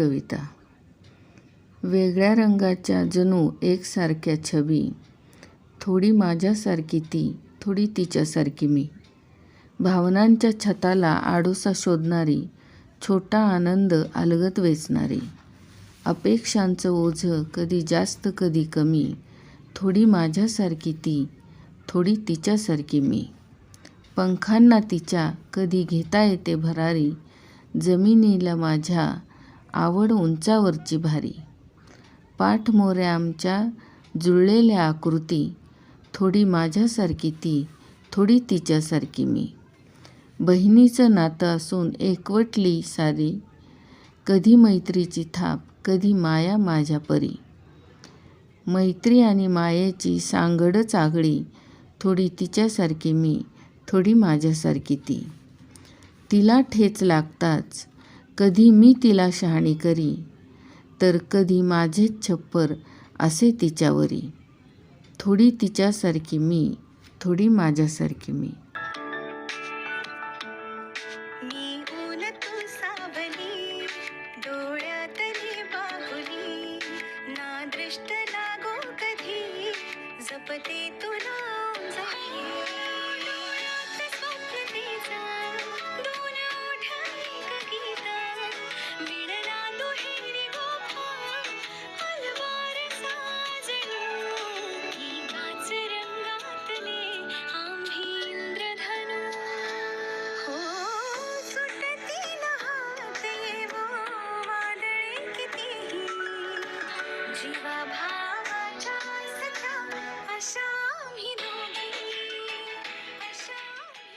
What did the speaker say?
कविता. वेगळ्या रंगाच्या जणू एकसारख्या छबी. थोडी माझ्यासारखी ती थोडी तिच्यासारखी मी. भावनांच्या छताला आडोसा शोधणारी छोटा आनंद अलगत वेचणारी. अपेक्षांचं ओझं कधी जास्त कधी कमी. थोडी माझ्यासारखी ती थोडी तिच्यासारखी मी. पंखांना तिच्या कधी घेता येते भरारी जमिनीला माझ्या आवड उंचावरची भारी. पाठमोऱ्या आमच्या जुळलेल्या आकृती थोडी माझ्यासारखी ती थोडी तिच्यासारखी मी. बहिणीचं नातं असून एकवटली सारी कधी मैत्रीची थाप कधी माया माझ्या परी. मैत्री आणि मायेची सांगडच आगळी थोडी तिच्यासारखी मी थोडी माझ्यासारखी ती. तिला ठेच लागताच कधी मी तिला शहाणी करी तर कधी माझेच छप्पर असे तिच्यावरी. थोडी तिच्यासारखी मी थोडी माझ्यासारखी मी. जपते तुला जीवा भा